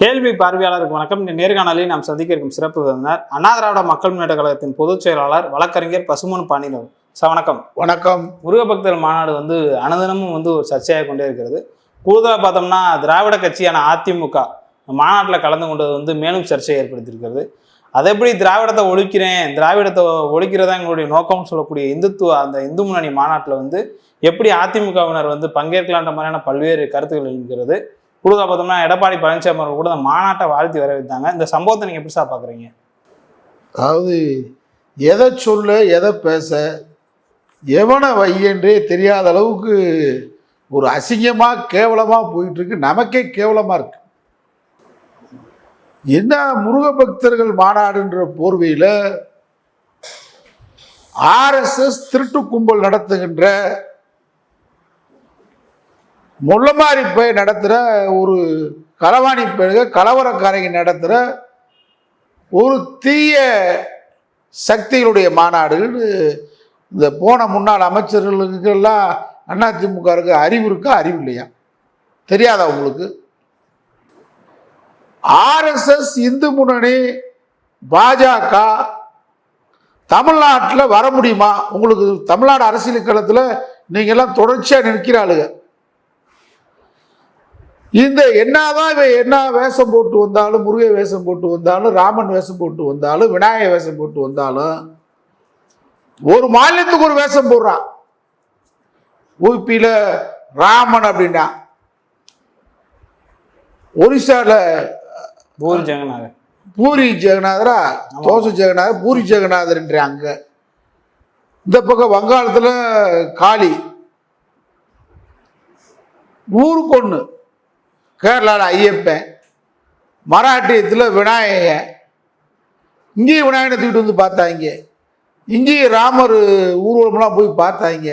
கேள்வி பார்வையாளருக்கு வணக்கம். இந்த நேர்காணலில் நாம் சந்திக்க இருக்கும் சிறப்பு விருந்தினர் அண்ணா திராவிட மக்கள் முன்னேற்ற கழகத்தின் பொதுச் செயலாளர் வழக்கறிஞர் பசுமன் பாண்டியன் சார் வணக்கம். வணக்கம். முருக பக்தர் மாநாடு வந்து அனுதினமும் வந்து ஒரு சர்ச்சையாக கொண்டே இருக்கிறது. கூடுதலாக பார்த்தோம்னா திராவிட கட்சியான அதிமுக மாநாட்டில் கலந்து கொண்டது வந்து மேலும் சர்ச்சையை ஏற்படுத்தியிருக்கிறது. அதை எப்படி திராவிடத்தை ஒழிக்கிறேன் திராவிடத்தை ஒழிக்கிறதா எங்களுடைய நோக்கம்னு சொல்லக்கூடிய இந்துத்துவ அந்த இந்து முன்னணி மாநாட்டில் வந்து எப்படி அதிமுகவினர் வந்து பங்கேற்கலான்ற மாதிரியான பல்வேறு கருத்துக்கள் இருக்கிறது கூடுதலாக பார்த்தோம்னா எடப்பாடி பழனிசாமி அவர்கள் கூட மாநாட்டை வாழ்த்தி வரவேற்றாங்க. இந்த சம்பவத்தை நீங்கள் எப்படி சார் பார்க்குறீங்க அதாவது எதை சொல்ல எதை பேச எவனை வை என்றே தெரியாத அளவுக்கு ஒரு அசிங்கமாக கேவலமாக போயிட்டுருக்கு. நமக்கே கேவலமாக இருக்கு. என்ன முருக பக்தர்கள் மாநாடுன்ற போர்வையில் ஆர்எஸ்எஸ் திருட்டு கும்பல் நடத்துகின்ற முள்ளமாரி போய் நடத்துகிற ஒரு களவாணி பெருக கலவரக்காரங்க நடத்துகிற ஒரு தீய சக்திகளுடைய மாநாடுன்னு இந்த போன முன்னாள் அமைச்சர்களுக்கெல்லாம் அதிமுகவுக்கு அறிவு இருக்கா? அறிவு இல்லையா? தெரியாதா உங்களுக்கு? ஆர்எஸ்எஸ் இந்து முன்னணி பாஜக தமிழ்நாட்டில் வர முடியுமா? உங்களுக்கு தமிழ்நாடு அரசியல் களத்தில் நீங்கள்லாம் தொடர்ச்சியாக நிற்கிறாளுங்க. இந்த என்னதான் இவன் என்ன வேஷம் போட்டு வந்தாலும் முருகை வேஷம் போட்டு வந்தாலும் ராமன் வேஷம் போட்டு வந்தாலும் விநாயகர் வேஷம் போட்டு வந்தாலும் ஒரு மாநிலத்துக்கு ஒரு வேஷம் போடுறான் ஊபியில் ராமன் அப்படின்னா. ஒரிசால பூரி ஜெகநாதன் பூரி ஜெகநாதரா? தோசை ஜெகநாதர் பூரி ஜெகநாதர்ன்ற அங்க. இந்த பக்கம் வங்காளத்தில் காளி. ஊருக்கு ஒன்று கேரளாவில் ஐயப்பன் மராட்டியத்தில் விநாயகன். இங்கேயும் விநாயகனை தூக்கிட்டு வந்து பார்த்தாங்க. இங்கேயும் ராமர் ஊர்வலம்லாம் போய் பார்த்தாங்க.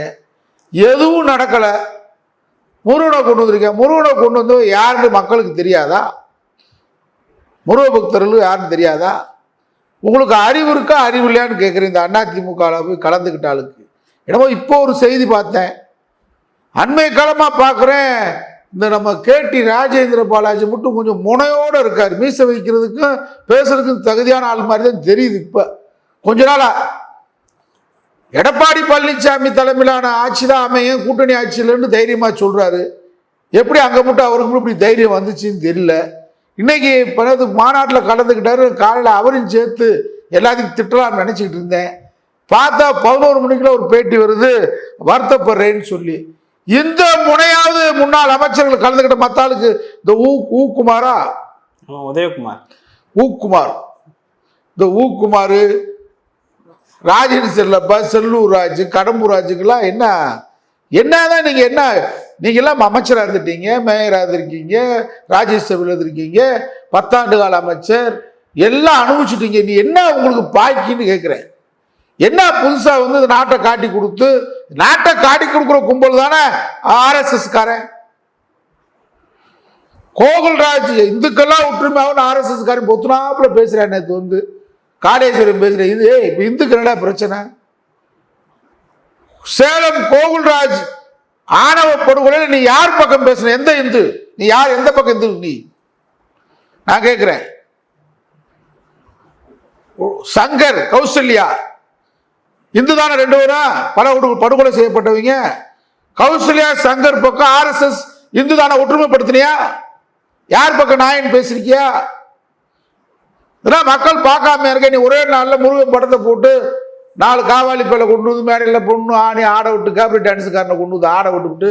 எதுவும் நடக்கலை. முருகனை கொண்டு வந்திருக்கேன். முருகனை கொண்டு வந்து யாருன்னு மக்களுக்கு தெரியாதா? முருக பக்தர்கள் யாருன்னு தெரியாதா? உங்களுக்கு அறிவு இருக்கா? அறிவு இல்லையான்னு கேட்குறேன். இந்த அதிமுகவில் போய் கலந்துக்கிட்டாளுக்கு. என்னமோ இப்போ ஒரு செய்தி பார்த்தேன். அண்மை காலமாக பார்க்குறேன். இந்த நம்ம கேடி ராஜேந்திர பாலாஜி மட்டும் கொஞ்சம் முனையோடு இருக்கார். மீச வைக்கிறதுக்கும் பேசுறதுக்கும் தகுதியான ஆள் மாதிரி தான் தெரியுது இப்போ. கொஞ்ச நாளா. எடப்பாடி பழனிசாமி தலைமையிலான ஆட்சி தான் அமையும். கூட்டணி ஆட்சியிலன்னு தைரியமாக சொல்கிறாரு எப்படி அங்கே மட்டும் அவருக்கு இப்படி தைரியம் வந்துச்சுன்னு தெரியல. இன்னைக்கு பிறகு மாநாட்டில் கலந்துக்கிட்டாரு. காலையில் அவரையும் சேர்த்து எல்லாத்தையும் திட்டலாம்னு நினச்சிக்கிட்டு இருந்தேன். பார்த்தா பதினோரு மணிக்குள்ள ஒரு பேட்டி வருது. வருத்தப்படுறேன்னு சொல்லி. இந்த முனையாவது முன்னாள் அமைச்சர்கள் கலந்துக்கிட்ட ஆளுக்கு இந்த ஊ ஊக்குமாரா? உதயகுமார். ஊக்குமார். இந்த ஊக்குமார் ராஜன் செல்லப்பா செல்லூர் ராஜு கடம்பூர் ராஜுக்கெல்லாம் என்ன என்னதான் நீங்க என்ன நீங்க எல்லாம் அமைச்சராக இருந்துட்டீங்க மேயராக இருந்திருக்கீங்க ராஜ்யசபையில் இருந்திருக்கீங்க பத்தாண்டு கால அமைச்சர் எல்லாம் அனுபவிச்சுட்டீங்க. நீ என்ன உங்களுக்கு பாய்க்கின்னு கேட்குறேன் என்ன புதுசாக வந்து இந்த நாட்டை காட்டி கொடுத்து நாட்டை காட்டி கொடுக்குற கும்பல் தானே ஆர்எஸ்எஸ் காரன் கோகுல்ராஜ் இந்துக்கெல்லாம் ஒற்றுமையாகவும் ஆர்எஸ்எஸ் காரன் பொத்துனாப்புல பேசுகிறேன் நேற்று வந்து. காடேஸ்வரன் பேசுகிறேன் இது இப்போ இந்துக்கு என்னடா பிரச்சனை? சேலம் கோகுல்ராஜ் ஆணவ படுகொலையில் நீ யார் பக்கம் பேசுன? எந்த இந்து? நீ யார்? எந்த பக்கம் இந்து? நீ. நான் கேட்குறேன் சங்கர் கௌசல்யா. இந்து தானே ரெண்டு பேரும்? பல படுகொலை செய்யப்பட்டவங்க. கௌசல்யா சங்கர் பக்கம் ஆர்எஸ்எஸ் இந்து தானே ஒற்றுமைப்படுத்தினியா? யார் பக்கம் நாயன் பேசிருக்கியா இதெல்லாம் மக்கள் பார்க்காம இருக்க நீ ஒரே நாளில் முருகன் படத்தை போட்டு நாலு காவாலி பேல கொண்டு வந்து மேடையில் பொண்ணு ஆணி ஆட விட்டு காபரி டான்ஸுக்காரனை கொண்டு வந்து ஆட விட்டுவிட்டு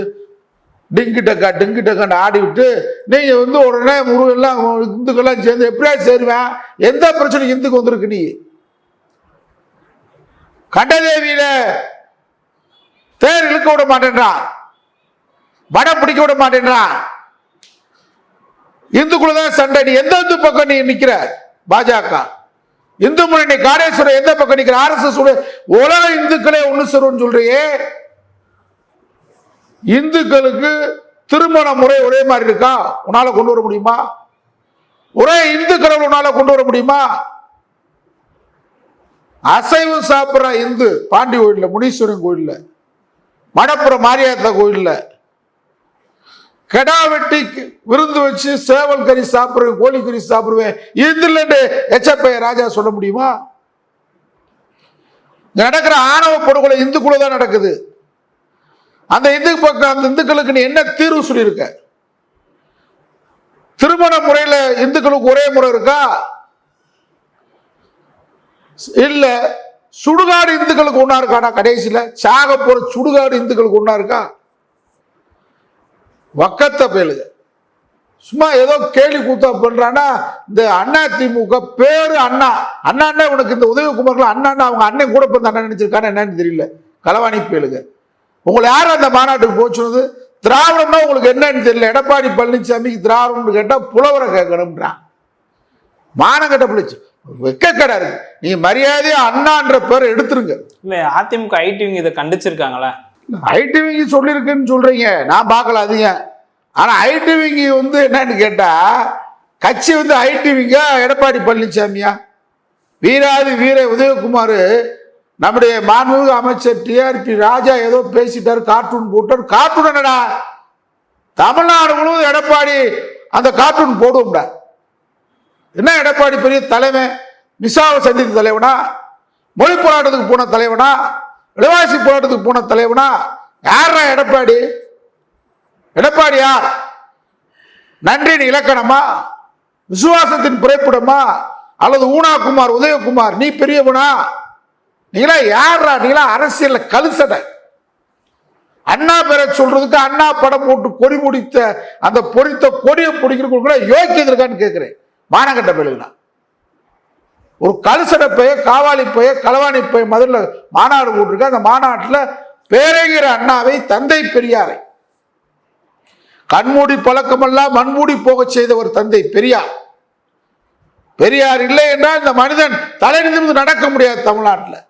டிங்கு டக்கா டிங்கு டக்கான்னு ஆடி விட்டு நீங்கள் வந்து உடனே முருகெல்லாம் இந்துக்கெல்லாம் சேர்ந்து எப்படியா சேருவேன்? எந்த பிரச்சனை இந்துக்கு வந்திருக்கு நீ. கண்டதேவியில தேர் இழுக்க விட மாட்டேன்றான் வடம் பிடிக்க விட மாட்டேன்றான் இந்துக்குள்ள தான் சண்டை. நீ எந்த இந்து பக்கம் நீ நிக்கிற? பாஜக. இந்து முன்னணி காடேஸ்வரர் எந்த பக்கம் நிக்கிற? ஆர்எஸ்எஸ் உலக இந்துக்களே ஒண்ணு சேரும்னு சொல்றியே. இந்துக்களுக்கு திருமண முறை ஒரே மாதிரி இருக்கா? உன்னால கொண்டு வர முடியுமா? ஒரே இந்து கடவுள் உன்னால கொண்டு வர முடியுமா? அசைவம் சாப்பிட்ற இந்து பாண்டி கோயிலில் முனீஸ்வரன் கோயிலில் மடப்புறம் மாரியாத்தா கோயிலில் கெடா வெட்டி விருந்து வச்சு சேவல் கறி சாப்பிடுவேன் கோழி கறி சாப்பிடுவேன். இந்துலன்னு எச்சப்பைய ராஜா சொல்ல முடியுமா? நடக்கிற ஆணவ படுகொலை இந்துக்குள்ள தான் நடக்குது. அந்த இந்து பக்கம் அந்த இந்துக்களுக்கு நீ என்ன தீர்வு சொல்லியிருக்க? திருமண முறையில் இந்துக்களுக்கு ஒரே முறை இருக்கா? இல்லை சுடுகாடு இந்துக்களுக்கு ஒன்றா இருக்காடா கடைசியில்? சாக போகிற சுடுகாடு இந்துக்களுக்கு ஒன்றா இருக்கா? வக்கத்தை பேலுங்க சும்மா ஏதோ கேலி கூத்தா பண்றானா இந்த அண்ணா திமுக பேரு அண்ணா. அண்ணா அண்ணா உனக்கு இந்த உதயகுமார்ல அண்ணா அண்ணா அவங்க அண்ணன் கூட பிறந்த அண்ணன் நினைச்சிருக்கானு என்னன்னு தெரியல. களவாணி பேலுங்க உங்களை யார் அந்த மாநாட்டுக்கு போச்சுனது திராவிடம்னா உங்களுக்கு என்னன்னு தெரியல. எடப்பாடி பழனிசாமிக்கு திராவிடம்னு கேட்டால் புலவரை கேட்கணும்ன்றான். மானங்கட்ட பிள்ளைச்சு. வெக்கக்கடா இருக்கு நீ மரியாதையா அண்ணான்ற பேரை எடுத்துருங்க. இல்லை அதிமுக ஐடிவிங்க இதை கண்டிச்சிருக்காங்களே? ஐடிவிங்கி சொல்லியிருக்குன்னு சொல்றீங்க. நான் பார்க்கல அதிக ஆனா ஐடிவிங்கி வந்து என்னன்னு கேட்டா கட்சி வந்து ஐடிவிங்கா எடப்பாடி பழனிசாமியா? வீராதி வீர உதயகுமார் நம்முடைய மாண்புமிகு அமைச்சர் டிஆர்பி ராஜா ஏதோ பேசிட்டார் கார்ட்டூன் போட்டார். கார்ட்டூன் என்னடா? தமிழ்நாடு முழுவதும் எடப்பாடி அந்த கார்ட்டூன் போடுவோம்டா. என்ன எடப்பாடி பெரிய தலைமை மிசாவை சந்தித்த தலைவனா? மொழி போராட்டத்துக்கு போன தலைவனா? விலைவாசி போராட்டத்துக்கு போன தலைவனா? யாரா எடப்பாடி? எடப்பாடி யார்? நன்றியின் இலக்கணமா? விசுவாசத்தின் பிறப்பிடமா அல்லது ஊனாகுமார் உதயகுமார் நீ பெரியவனா? நீங்களா யாரா நீங்களா அரசியல்ல கழுசட அண்ணா பேரை சொல்றதுக்கு அண்ணா படம் போட்டு கொடி முடித்த அந்த பொறித்த கொடியை பிடிக்கிறதுக்கு கூட யோக்கியது இருக்கான்னு கேட்கிறேன் மானங்கட்ட பிள்ளைங்களா ஒரு கழுசடப்பைய பைய காவாலி பைய களவாணி பைய மதுரில் மாநாடு போட்டிருக்க. அந்த மாநாட்டில் பேரகிற அண்ணாவை தந்தை பெரியாரை. கண்மூடி பழக்கமெல்லாம் மண்மூடி போகச் செய்த ஒரு தந்தை பெரியார். பெரியார் இல்லை என்றால் இந்த மனிதன் தலை நிமிர்ந்து நடக்க முடியாது தமிழ்நாட்டில்.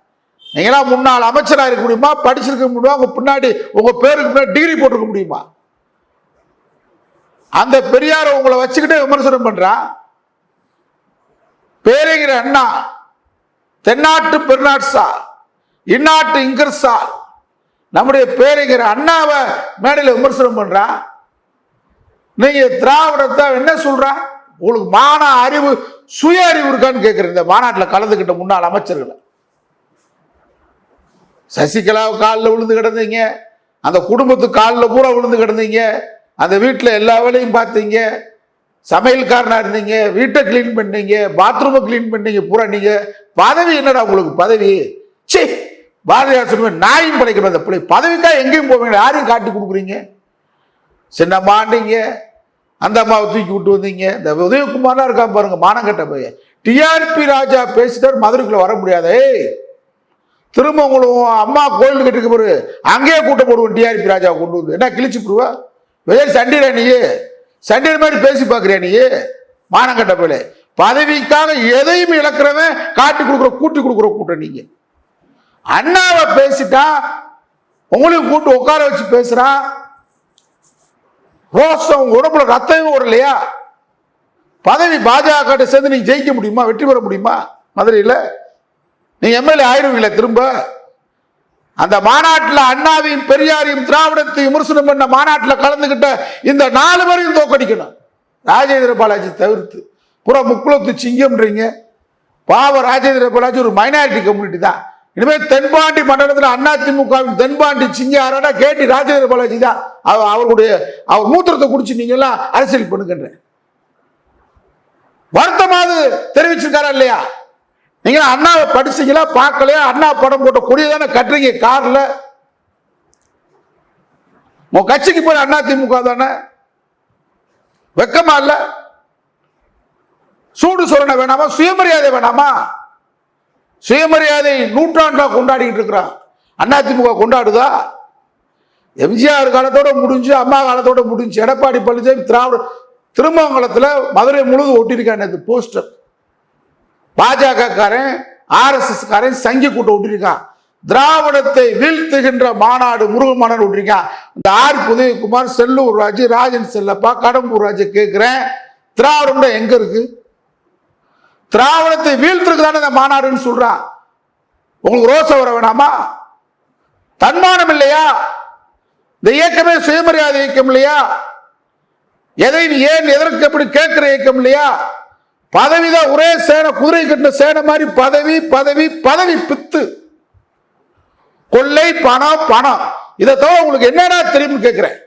நீங்களாம் முன்னாள் அமைச்சராக இருக்க முடியுமா? படிச்சிருக்க முடியுமா? உங்க பின்னாடி உங்க பேருக்கு டிகிரி போட்டிருக்க முடியுமா? அந்த பெரியாரை உங்களை வச்சுக்கிட்டே விமர்சனம் பண்றான் பேரகிற அண்ணா தென்னாட்டு பெருநாட்சா இந்நாட்டு இங்கர்சா நம்முடைய பேரகிற அண்ணாவை மேடையில் விமர்சனம் பண்றான் நீங்க திராவிடத்தை என்ன சொல்றா? உங்களுக்கு மான அறிவு சுய அறிவு இருக்கான்னு கேட்குறேன் இந்த மாநாட்டில் கலந்துக்கிட்ட முன்னாள் அமைச்சர்களை. சசிகலா காலில் விழுந்து கிடந்தீங்க. அந்த குடும்பத்து காலில் பூரா விழுந்து கிடந்தீங்க. அந்த வீட்டில் எல்லா வேலையும் பார்த்தீங்க. சமையல்காரனாக இருந்தீங்க வீட்டை க்ளீன் பண்ணீங்க பாத்ரூமை க்ளீன் பண்ணீங்க பூரா நீங்கள் பதவி என்னடா உங்களுக்கு பதவி? சே சொல்லுவேன் நாயும் படைக்கணும் அந்த பிள்ளை. பதவிக்கா எங்கேயும் போவீங்க யாரையும் காட்டி கொடுக்குறீங்க? சின்னம்மாண்டீங்க அந்த அம்மாவை தூக்கி விட்டு வந்தீங்க. இந்த உதயகுமார்லாம் இருக்கான் பாருங்க மானங்கட்ட பையன். டிஆர்பி ராஜா பேசிட்டார் மதுரைக்குள்ள வர முடியாது. திரும்ப உங்களுக்கு அம்மா கோயில் கட்டுக்கு பிறகு அங்கேயே கூட்டம் போடுவோம் டிஆர்பி ராஜாவை கொண்டு வந்து. என்ன கிழிச்சு போடுவா விஜய் சண்டிடா நீ சண்டிட மாதிரி பேசி பார்க்குறியா நீ? மானங்கட்ட போல. பதவிக்காக எதையும் இழக்கிறவன் காட்டி கொடுக்குற கூட்டி கொடுக்குற கூட்டம் நீங்க. அண்ணாவை பேசிட்டா உங்களையும் கூட்டு உட்கார வச்சு பேசுறான் ரோசம் உங்க உடம்புல ரத்தமும் ஓடலையா பதவி பாஜக சேர்ந்து நீங்க ஜெயிக்க முடியுமா? வெற்றி பெற முடியுமா? மதுரையில்? நீங்க எம்எல்ஏ ஆயிருவீங்களா திரும்ப? அந்த மாநாட்டில் அண்ணாவையும் பெரியாரையும் திராவிடத்தையும் விமர்சனம் பண்ண மாநாட்டில் கலந்துகிட்ட இந்த நாலு பேரையும் தோக்கடிக்கணும் ராஜேந்திர பாலாஜி தவிர்த்து. புற முக்குளத்து சிங்கம்ன்றீங்க. பாவ ராஜேந்திர பாலாஜி ஒரு மைனாரிட்டி கம்யூனிட்டி தான். இனிமேல் தென்பாண்டி மண்டலத்தில் அதிமுகவின் தென்பாண்டி சிங்க யாராடா கேட்டி ராஜேந்திர பாலாஜி தான். அவ- அவருடைய அவர் மூத்திரத்தை குடிச்சு நீங்கெல்லாம் அரசியல் பண்ணுகின்றேன் வருத்தமாவது தெரிவிச்சிருக்காரா இல்லையா? நீங்க அண்ணாவை படிச்சீங்களா? பார்க்கலையா? அண்ணா படம் போட்ட கொடியை தானே கட்டுறீங்க கார்ல? உன் கட்சிக்கு போய் அண்ணா திமுக தானே? வெக்கமா இல்ல? சூடு சொரண வேணாமா? சுயமரியாதை வேணாமா? சுயமரியாதை நூற்றாண்டா கொண்டாடிக்கிட்டு இருக்கிறான் அண்ணா திமுக கொண்டாடுதா? எம்ஜிஆர் காலத்தோட முடிஞ்சு அம்மா காலத்தோட முடிஞ்சு எடப்பாடி பழனிசாமி திராவிட திருமங்கலத்தில் மதுரை முழுவதும் ஒட்டியிருக்கான் நேத்து போஸ்டர். பாஜக காரன் ஆர்எஸ்எஸ் காரன் சங்கி கூட்டம் விட்டுருக்கான் திராவிடத்தை வீழ்த்துகின்ற மாநாடு முருக மாநாடு விட்டுருக்கான் இந்த ஆர் உதயகுமார் செல்லூர் ராஜு ராஜன் செல்லப்பா கடம்பூர் ராஜு கேட்குறேன் திராவிடம் எங்க இருக்கு? திராவிடத்தை வீழ்த்துருக்கு தானே இந்த மாநாடுன்னு சொல்றான் உங்களுக்கு ரோசம் வர வேணாமா? தன்மானம் இல்லையா? இந்த இயக்கமே சுயமரியாதை இயக்கம் இல்லையா? எதை ஏன் எதற்கு எப்படி கேட்கிற இயக்கம் இல்லையா? பதவிதான் ஒரே சேனை குதிரை கட்டின சேனை மாதிரி பதவி பதவி பதவி பித்து. கொள்ளை பணம் பணம். இதை தவிர உங்களுக்கு என்னடா தெரியும்னு கேட்கிறேன்.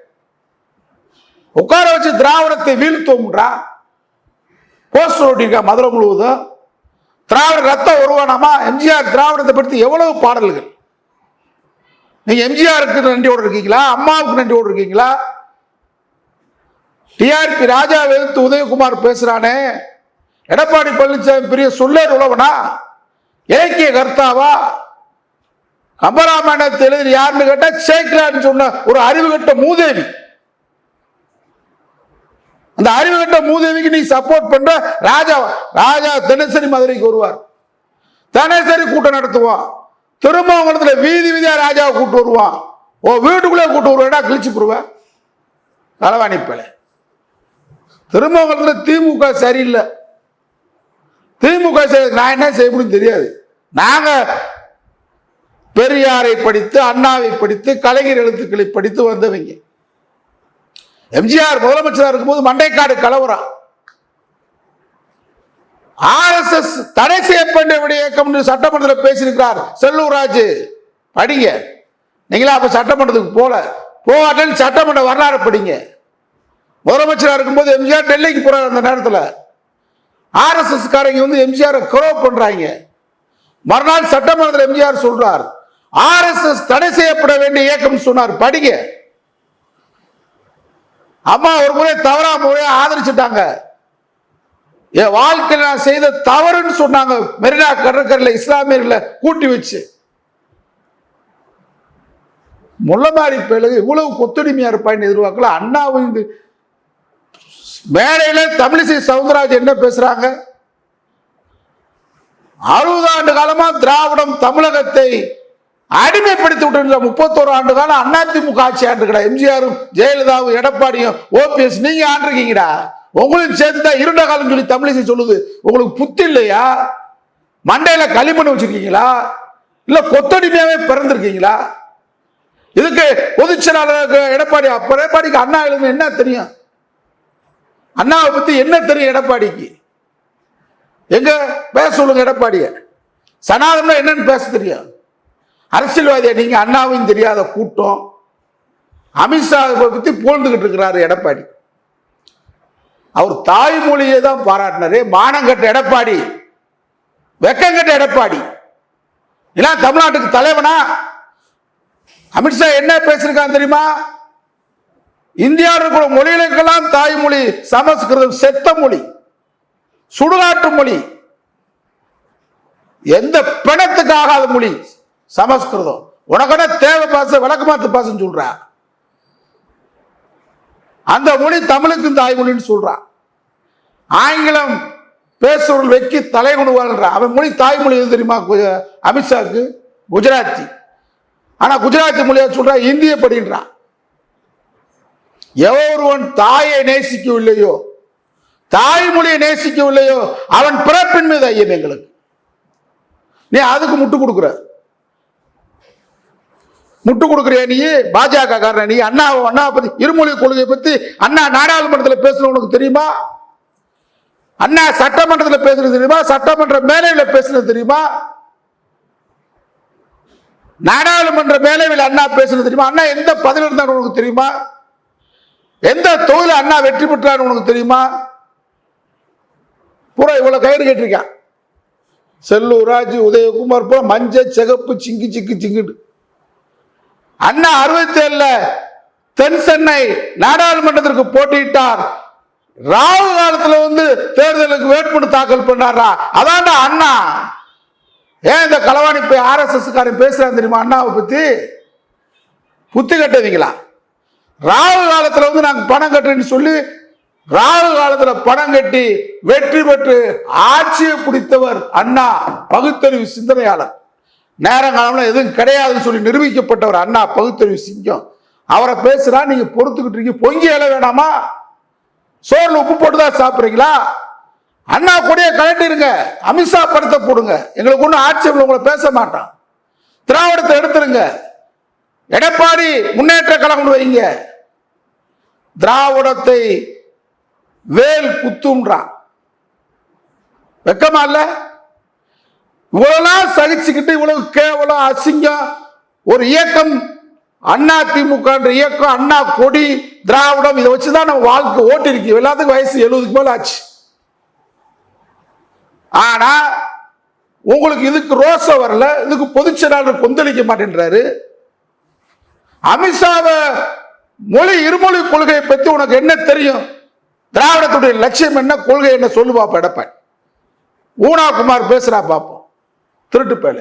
உட்கார வச்சு திராவிடத்தை வீழ்த்தோம்ன்றா போஸ்டர் ஓட்டியிருக்கா மதுரை முழுவதும்? திராவிட ரத்தம் உருவானாமா? எம்ஜிஆர் திராவிடத்தை பற்றி எவ்வளவு பாடல்கள்? நீங்க எம்ஜிஆருக்கு நன்றியோடு இருக்கீங்களா? அம்மாவுக்கு நன்றியோடு இருக்கீங்களா? டிஆர்பி ராஜா எதிர்த்து உதயகுமார் பேசுறானே. எடப்பாடி பழனிசாமி பெரிய சொல்லேர் உழவனா இலக்கிய கர்த்தாவா? கம்பராமாயணத்தை எழுதி யாருன்னு கேட்டா சேக்கலான்னு சொன்ன ஒரு அறிவு கட்ட மூதேவி. அந்த அறிவு கட்ட மூதேவிக்கு நீ சப்போர்ட் பண்ற ராஜா ராஜா தினசரி மதுரைக்கு வருவார். தினசரி கூட்டம் நடத்துவான். திருமாவளத்துல வீதி வீதியா ராஜாவை கூட்டு வருவான். ஓ வீட்டுக்குள்ளே கூட்டு வருவேடா கிழிச்சு போடுவேன் களவாணி பிள்ளை திருமாவளத்துல திமுக சரியில்லை. திமுக சரி நான் என்ன செய்ய முடியும் தெரியாது. நாங்க பெரியாரை படித்து அண்ணாவை படித்து கலைஞர் எழுத்துக்களை படித்து வந்தவங்க. எம்ஜிஆர் முதலமைச்சராக இருக்கும்போது மண்டைக்காடு கலவரம் ஆர்எஸ்எஸ் தடை செய்யப்பட்ட இயக்கம் சட்டமன்றத்தில் பேசியிருக்கிறார். செல்லூராஜ் படிங்க. நீங்களா அப்ப சட்டமன்றத்துக்கு போல. போகாட்டேன்னு சட்டமன்ற வரலாறு படிங்க. முதலமைச்சராக இருக்கும்போது எம்ஜிஆர் டெல்லிக்கு போறார் அந்த நேரத்தில். ஆர்எஸ்எஸ் காரங்க வந்து எம்ஜிஆர் குரோ பண்றாங்க. மறுநாள் சட்டமன்றத்தில் எம்ஜிஆர் சொல்றார் ஆர்எஸ்எஸ் தடை செய்யப்பட வேண்டிய இயக்கம் சொன்னார். படிங்க. அம்மா ஒரு முறை தவறா முறையா ஆதரிச்சுட்டாங்க. என் வாழ்க்கையில் நான் செய்த தவறுன்னு சொன்னாங்க. மெரினா கடற்கரையில் இஸ்லாமியர்களை கூட்டி வச்சு. முள்ளமாரி பிறகு இவ்வளவு கொத்தடிமையா இருப்பான்னு எதிர்பார்க்கல. அண்ணாவும் மேடையில் தமிழிசை சவுந்தரராஜ் என்ன பேசுறாங்க? அறுபது ஆண்டு காலமா திராவிடம் தமிழகத்தை அடிமைப்படுத்தி விட்டு முப்பத்தோரு ஆண்டு காலம் அதிமுக ஆட்சி ஆண்டுக்கடா. எம்ஜிஆரும் ஜெயலலிதாவும் எடப்பாடியும் ஓபிஎஸ் நீங்க ஆண்டிருக்கீங்கடா. உங்களுக்கு சேர்த்து தான் இருண்ட காலம் சொல்லி தமிழிசை சொல்லுது. உங்களுக்கு புத்தி இல்லையா? மண்டையில களிமண் வச்சிருக்கீங்களா? இல்ல கொத்தடிமையாவே பிறந்திருக்கீங்களா? இதுக்கு பொதுச் செயலாளருக்கு எடப்பாடி அப்ப எடப்பாடிக்கு அண்ணா எழுதுன்னு என்ன தெரியும்? அண்ணாவை பத்தி என்ன தெரியும் எடப்பாடிக்கு? எங்க? பேச சொல்லுங்க எடப்பாடிய. சனாதனம் என்னன்னு பேச தெரியும். அரசியல்வாதியா? நீங்க அண்ணாவையும் தெரியாத கூட்டம். அமித்ஷா பத்தி புகழ்ந்துகிட்டு இருக்கிறாரு எடப்பாடி. அவர் தாய்மொழியை தான் பாராட்டினாரு. மானங்கட்ட எடப்பாடி. வெக்கங்கட்ட எடப்பாடி. எல்லாம் தமிழ்நாட்டுக்கு தலைவனா? அமித்ஷா என்ன பேசியிருக்கான் தெரியுமா? இந்தியாவில் இருக்கிற மொழிகளுக்கெல்லாம் தாய்மொழி சமஸ்கிருதம் செத்த மொழி சுடுகாட்டு மொழி. எந்த பிணத்துக்கு ஆகாத மொழி? சமஸ்கிருதம். உனக்கட தேவை பாச? விளக்கு மாத்து பாசம் சொல்ற. அந்த மொழி தமிழுக்கும் தாய்மொழின்னு சொல்றான் ஆங்கிலம் பேசுவர்கள் வெக்கி தலை கொண்டுவாள்ன்ற அவன் மொழி தாய்மொழி எது தெரியுமா? கு- அமித்ஷாக்கு குஜராத்தி. ஆனா குஜராத்தி மொழியா சொல்றா இந்திய படின்றான் எவொருவன் தாயை நேசிக்கவில்லையோ தாய்மொழியை நேசிக்கவில்லையோ அவன் பிறப்பின் மீது ஐயம் எங்களுக்கு. நீ அதுக்கு முட்டு கொடுக்குற. முட்டு கொடுக்குறிய நீ? பாஜக காரண நீ? அண்ணா அண்ணா பத்தி இருமொழி கொள்கையை பத்தி அண்ணா நாடாளுமன்றத்தில் பேசுன உனக்கு தெரியுமா? அண்ணா சட்டமன்றத்தில் பேசுறது தெரியுமா? சட்டமன்ற மேலையில் பேசுறது தெரியுமா? நாடாளுமன்ற மேலையில் அண்ணா பேசுறது தெரியுமா? அண்ணா எந்த பதில் இருந்தாலும் உனக்கு தெரியுமா? எந்த தொகுதியில் அண்ணா வெற்றி பெற்றார் உனக்கு தெரியுமா? பூரா இவ்வளவு கயிறு கேட்டிருக்கான். செல்லூர் ராஜு உதயகுமார் பூரா மஞ்சள் சிகப்பு சிங்கி சிக்கி சிங்கிட்டு. அண்ணா அறுபத்தி ஏழுல தென் சென்னை நாடாளுமன்றத்திற்கு போட்டியிட்டார். ராகு காலத்துல வந்து தேர்தலுக்கு வேட்புமனு தாக்கல் பண்ணாரா? அதான்டா அண்ணா. ஏன் இந்த களவாணி போய் ஆர்எஸ்எஸ் காரன் பேசுறான் தெரியுமா அண்ணாவை பத்தி? புத்தி கட்டுவீங்களா? ராகு காலத்துல வந்து நாங்க பணம் கட்டுறேன்னு சொல்லி ராகு காலத்துல பணம் கட்டி வெற்றி பெற்று ஆட்சியை பிடித்தவர் அண்ணா பகுத்தறிவு சிந்தனையாளர். நேரங்காலம்ல எதுவும் கிடையாதுன்னு சொல்லி நிரூபிக்கப்பட்டவர் அண்ணா பகுத்தறிவு சிங்கம். அவரை பேசுறா நீங்க பொறுத்துக்கிட்டு இருக்கீங்க. பொங்கி எழ வேணாமா? சோறில் உப்பு போட்டு தான் சாப்பிட்றீங்களா? அண்ணா கூடயே கலட்டிருங்க அமித்ஷா படத்தை போடுங்க. எங்களுக்கு ஒன்றும் ஆட்சேபம் உங்களை பேச மாட்டான். திராவிடத்தை எடுத்துருங்க. எடப்பாடி முன்னேற்ற கழகம் வைங்க. திராவிடத்தை வேல் குத்தும்ன்றான் வெக்கமா இல்ல? இவ்வளவு சகிச்சுக்கிட்டு இவ்வளவு கேவலம் அசிங்கம் ஒரு இயக்கம் அண்ணா திமுக இயக்கம் அண்ணா கொடி திராவிடம் இதை வச்சுதான் நம்ம வாழ்க்கை ஓட்டிருக்கு எல்லாத்துக்கும் வயசு எழுபதுக்கு மேல ஆச்சு. ஆனா உங்களுக்கு இதுக்கு ரோச வரல இதுக்கு பொதுச்செயலாளர் கொந்தளிக்க மாட்டேன்றாரு. அமித்ஷாவை மொழி இருமொழி கொள்கையை பற்றி உனக்கு என்ன தெரியும்? திராவிடத்துடைய லட்சியம் என்ன? கொள்கை என்ன சொல்லு பாப்பா எடப்பாடி ஊனா குமார் பேசுறா பார்ப்போம் திருட்டு பேல.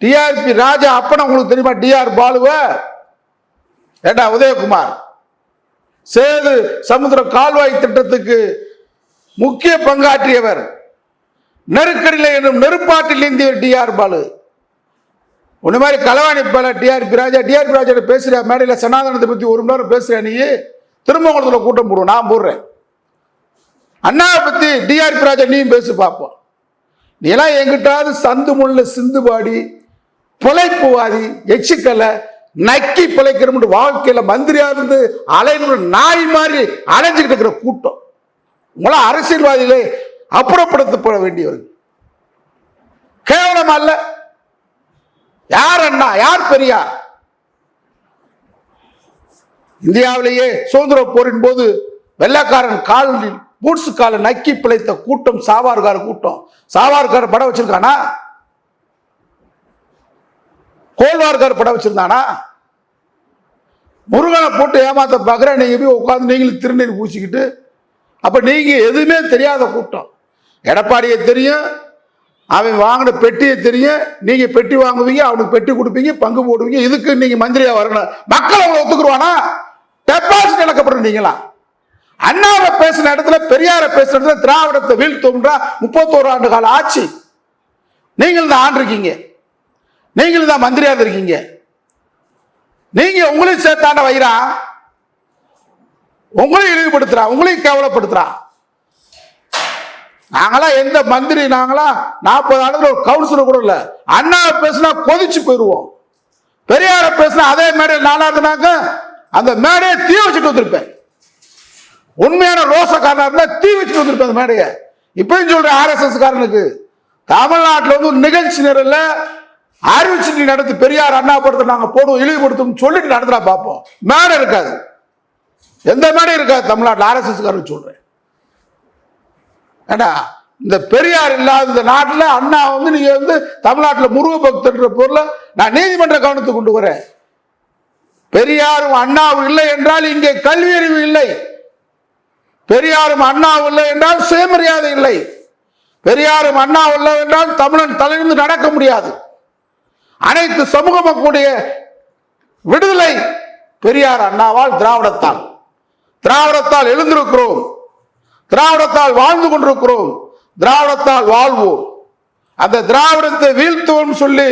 டிஆர்பி ராஜா அப்பனை உங்களுக்கு தெரியுமா? டிஆர் பாலுவ? ஏண்டா உதயகுமார்? சேது சமுத்திர கால்வாய் திட்டத்துக்கு முக்கிய பங்காற்றியவர். நெருக்கடியில் என்னும் நெருப்பாட்டில் இந்தியர் டிஆர் பாலு. உன்ன மாதிரி கலவாணி பேல டிஆர்பி ராஜா டிஆர்பி ராஜா பேசுற மேடையில் சனாதனத்தை பத்தி ஒரு மணி நேரம் பேசுற நீ திருமங்கலத்தில் கூட்டம் போடுவோம் நான் போடுறேன். அண்ணாவை பத்தி டிஆர்பி ராஜா நீயும் பேசி பார்ப்போம் நீ எல்லாம் எங்கிட்டாவது சந்து முள்ள சிந்துபாடி பிழைப்புவாதி எச்சுக்கலை நக்கி பிழைக்கிறோம்னு வாழ்க்கையில் மந்திரியா இருந்து அலைன்னு நாய் மாதிரி அலைஞ்சிக்கிட்டு இருக்கிற கூட்டம். உங்களாம் அரசியல்வாதிகளை அப்புறப்படுத்தப்பட வேண்டியவர்கள். கேவலம் அல்ல யார் அண்ணா? யார் பெரியார்? இந்தியாவிலேயே சுதந்திர போரின் போது வெள்ளைக்காரன் காலில் பூட்ஸ் காலை நக்கி பிழைத்த கூட்டம் சாவார்கார கூட்டம். சாவார்கார் படம் வச்சிருக்கானா? கோல்வார்கார் படம் வச்சிருந்தானா? முருகனை போட்டு ஏமாத்த பார்க்குற நீங்க போய் உட்காந்து நீங்களும் திருநீர் பூசிக்கிட்டு அப்ப நீங்க எதுவுமே தெரியாத கூட்டம். எடப்பாடியை தெரியும் அவன் வாங்கின பெட்டியை தெரியும். நீங்க பெட்டி வாங்குவீங்க அவனுக்கு பெட்டி கொடுப்பீங்க பங்கு போடுவீங்க. இதுக்கு நீங்க மந்திரியா வரணும். மக்கள் அவங்களை ஒத்துக்குருவானா? டெபாசிட் இழக்கப்படுற நீங்களா அண்ணாவை பேசின இடத்துல பெரியார பேசின இடத்துல திராவிடத்தை வீழ்த்தும்ன்றா முப்பத்தோரு ஆண்டு கால ஆட்சி. நீங்கள் தான் ஆண்டிருக்கீங்க நீங்கள் தான் மந்திரியாக இருக்கீங்க. நீங்க உங்களையும் சேர்த்தாண்ட வைரா. உங்களையும் இழிவுபடுத்துறா. உங்களையும் கேவலப்படுத்துறா. நாங்களாம் எந்த மந்திரி நாங்களாம் நாற்பது ஆண்டுல ஒரு கவுன்சிலர் கூட இல்ல. அண்ணாவை பேசினா கொதிச்சு போயிடுவோம். பெரியார பேசினா அதே மேடை நானா அந்த மேடையை தீ வச்சுட்டு வந்திருப்பேன். உண்மையான ரோசக்காரனா இருந்தா தீ வச்சுட்டு வந்திருப்பேன் அந்த மேடையை. இப்பயும் சொல்றேன் ஆர்எஸ்எஸ் காரனுக்கு தமிழ்நாட்டில் வந்து நிகழ்ச்சி நிரல்ல அறிவிச்சு நடத்து பெரியார் அண்ணா படத்தை நாங்க போடுவோம் இழிவுபடுத்தும் சொல்லிட்டு நடத்துறா பார்ப்போம் மேடை இருக்காது. எந்த மேடையும் இருக்காது தமிழ்நாட்டில் ஆர்எஸ்எஸ் காரன் சொல்றேன். ஏண்டா இந்த பெரியார் இல்லாத இந்த நாட்டில் அண்ணா வந்து நீங்கள் வந்து தமிழ்நாட்டில் முருக பக்தன்ற பொருளை நான் நீதிமன்ற கவனத்துக்கு கொண்டு வரேன். பெரியாரும் அண்ணாவும் இல்லை என்றால் இங்கே கல்வி அறிவு இல்லை. பெரியாரும் அண்ணாவும் இல்லை என்றால் சுயமரியாதை இல்லை. பெரியாரும் அண்ணா இல்லை என்றால் தமிழன் தலையிருந்து நடக்க முடியாது. அனைத்து சமூக மக்களுடைய விடுதலை பெரியார் அண்ணாவால் திராவிடத்தால் திராவிடத்தால் எழுந்திருக்கிறோம். திராவிடத்தால் வாழ்ந்து கொண்டிருக்கிறோம். திராவிடத்தால் வாழ்வோம். அந்த திராவிடத்தை வீழ்த்துவோம் சொல்லி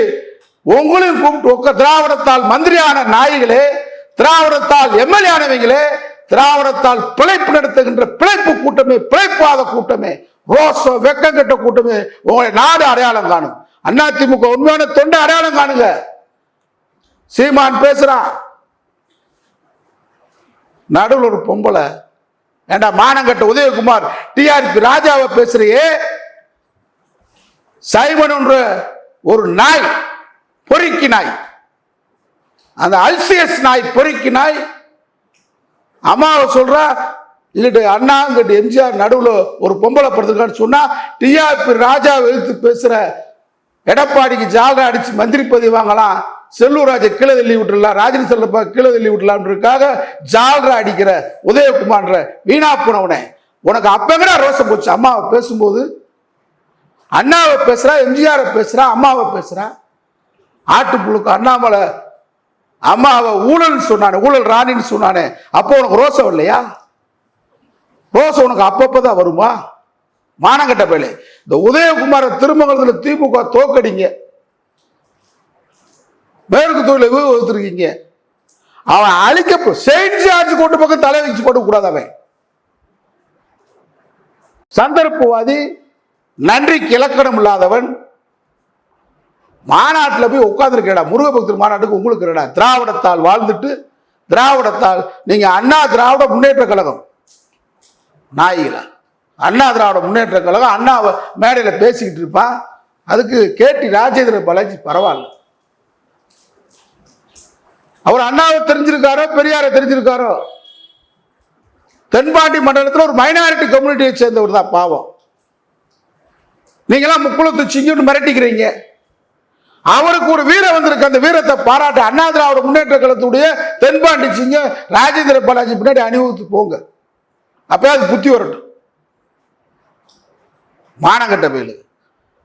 உங்களையும் கூப்பிட்டு உக்க திராவிடத்தால் மந்திரியான நாய்களே திராவிடத்தால் எம்எல்ஏ ஆனவங்களே திராவிடத்தால் பிழைப்பு நடத்துகின்ற பிழைப்பு கூட்டமே பிழைப்பாத கூட்டமே ரோசம் வெக்கம் கட்ட கூட்டமே உங்களை நாடு அடையாளம் காணும். அதிமுக உண்மையான தொண்டை அடையாளம் காணுங்க. சீமான் பேசுறான். நடுவில் ஒரு பொம்பளை ஏண்டா மானங்கட்ட உதயகுமார் டிஆர்பி ராஜாவை பேசுறியே? சைமன் ஒரு நாய் பொறுக்கி நாய். அந்த அல்சியஸ் நாய் பொறுக்கி நாய். அம்மாவை சொல்றா இங்கிட்டு அண்ணா இங்கிட்டு எம்ஜிஆர் நடுவில் ஒரு பொம்பளை படுத்துருக்கான்னு சொன்னா டிஆர்பி ராஜாவை எழுத்து பேசுற எடப்பாடிக்கு ஜால்ரா அடிச்சு மந்திரி பதவி வாங்கலாம் செல்லூர் ராஜா கீழே தள்ளி விட்டுலாம் ராஜன் செல்லப்பா கீழே தள்ளி விட்டலாம்ன்றதுக்காக ஜாலரா அடிக்கிற உதயகுமார்ன்ற வீணா போனவனே. உனக்கு அப்பங்கடா ரோசம் போச்சு? அம்மாவை பேசும்போது அண்ணாவை பேசுறா எம்ஜிஆரை பேசுறா அம்மாவை பேசுறா. ஆட்டுப்புழுக்கு அண்ணாமலை அம்மாவை ஊழல் சொன்னானே ஊழல் ராணின்னு சொன்னானே. அப்போ உனக்கு ரோசம் இல்லையா? ரோசம் உனக்கு அப்பப்போ தான் வருமா? மானங்கட்ட பயிலே. இந்த உதயகுமார திருமங்கலத்துல திமுக தோக்கடிங்க. மேற்கு தொழில வகுத்துருக்கீங்க. அவன் அழிக்க செயின்ட் ஜார்ஜ் கொண்டு பக்கம் தலை வச்சு போட்டு கூடாது அவன். சந்தர்ப்பவாதி நன்றி கிழக்கணம் இல்லாதவன். மாநாட்டில் போய் உட்காந்துருக்கேடா முருகபக்தர் மாநாட்டுக்கு உங்களுக்கு இருக்கடா திராவிடத்தால் வாழ்ந்துட்டு திராவிடத்தால் நீங்க அண்ணா திராவிட முன்னேற்ற கழகம். நாய்களா அண்ணா திராவிட முன்னேற்ற கழகம் அண்ணா மேடையில் பேசிக்கிட்டு இருப்பான் அதுக்கு கேட்டி ராஜேந்திர பாலாஜி பரவாயில்ல. அவர் அண்ணாவை தெரிஞ்சிருக்காரோ பெரியாரை தெரிஞ்சிருக்காரோ? தென்பாண்டி மண்டலத்தில் ஒரு மைனாரிட்டி கம்யூனிட்டியை சேர்ந்தவர் தான் பாவம். நீங்களாம் முக்குளத்து சிங்கன்னு மிரட்டிக்கிறீங்க. அவருக்கு ஒரு வீரம் வந்திருக்கு. அந்த வீரத்தை பாராட்ட அண்ணா திராவிட முன்னேற்ற கழகத்துடைய தென்பாண்டி சிங்கம் ராஜேந்திர பாலாஜி பின்னாடி அணிவகுத்து போங்க. அப்பயாவது புத்தி வரட்டும். மானங்கட்ட மேலு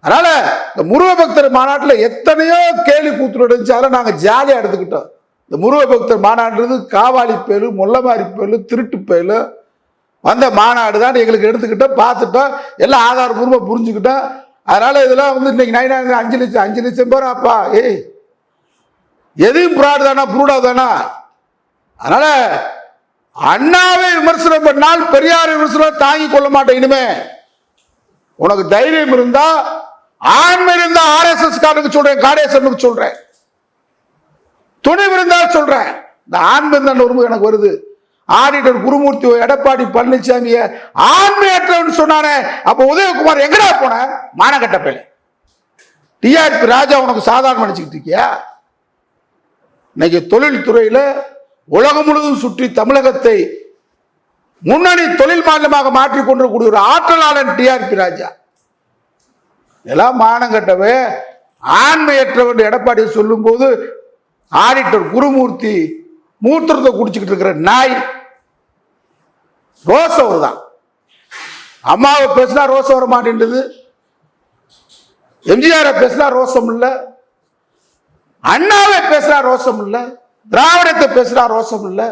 அதனால இந்த முருக பக்தர் மாநாட்டில் எத்தனையோ கேலி கூத்து நடந்துச்சு அதெல்லாம் நாங்கள் ஜாலியாக எடுத்துக்கிட்டோம். இந்த முருக பக்தர் மாநாடுன்றது காவாலி பேலு முள்ளமாரி பேலு திருட்டு பேலு. வந்த மாநாடு தான் எங்களுக்கு எடுத்துக்கிட்டோம் பார்த்துட்டோம். எல்லாம் ஆதாரபூர்வமாக புரிஞ்சுக்கிட்டோம். அதனால இதெல்லாம் வந்து இன்னைக்கு நைனா அஞ்சு லட்சம் அஞ்சு லட்சம் பேர் அப்பா. ஏய் எதையும் ப்ராடு தானா ப்ரூடா தானா? அதனால அண்ணாவை விமர்சனம் பண்ணால் பெரியார் விமர்சனம் தாங்கி கொள்ள மாட்டேன் இனிமே. உனக்கு தைரியம் இருந்தா ஆண்மை இருந்தா ஆர்எஸ்எஸ் காரனுக்கு சொல்றேன் காடேசனுக்கு சொல்றேன். துணிவு இருந்தால் சொல்றேன். இந்த ஆண்மை தான் உரிமை எனக்கு வருது. ஆடிட்டர் குருமூர்த்தி எடப்பாடி பழனிசாமிய ஆண்மையற்றவன் சொன்னானே. அப்ப உதயகுமார் எங்கடா போன? மானகட்ட பேல டிஆர்பி ராஜா உனக்கு சாதாரண நினைச்சுக்கிட்டு இருக்கியா? இன்னைக்கு தொழில்துறையில உலகம் முழுவதும் சுற்றி தமிழகத்தை முன்னணி தொழில் மாநிலமாக மாற்றிக் கொண்டிருக்கக்கூடிய ஒரு ஆற்றலாளன் டிஆர்பி ராஜா. எல்லாம் மானங்கட்டவே ஆண்மையற்றவன் எடப்பாடி சொல்லும்போது ஆடிட்டர் குருமூர்த்தி மூத்திரத்தை குடிச்சுக்கிட்டு இருக்கிற நாய் ரோசம் தான். அம்மாவை பேசினா ரோஸ் வர மாட்டேன்றது. எம்ஜிஆரை பேசினா ரோசம் இல்லை. அண்ணாவை பேசினா ரோசம் இல்லை. திராவிடத்தை பேசினா ரோசம் இல்லை.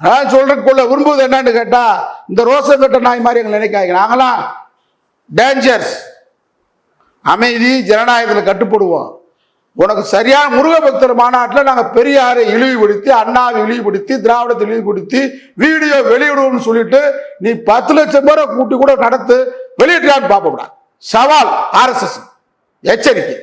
நான் சொல்றதுக்குள்ள விரும்புவது என்னன்னு கேட்டா இந்த ரோசம் கட்ட நாய் மாதிரி எங்களை நினைக்காங்க நாங்களாம் டேஞ்சர்ஸ் அமைதி ஜனநாயகத்தில் கட்டுப்படுவோம். உனக்கு சரியான முருக பக்தர் மாநாட்டில் நாங்கள் பெரியாரை இழிவுபடுத்தி அண்ணாவை இழிவுபடுத்தி திராவிடத்தை இழிவுபடுத்தி வீடியோ வெளியிடுவோம்னு சொல்லிட்டு நீ பத்து லட்சம் பேரை கூட்டி கூட நடத்து வெளியிட்டான்னு பார்ப்போம்டா. சவால் ஆர்எஸ்எஸ் எச்சரிக்கை.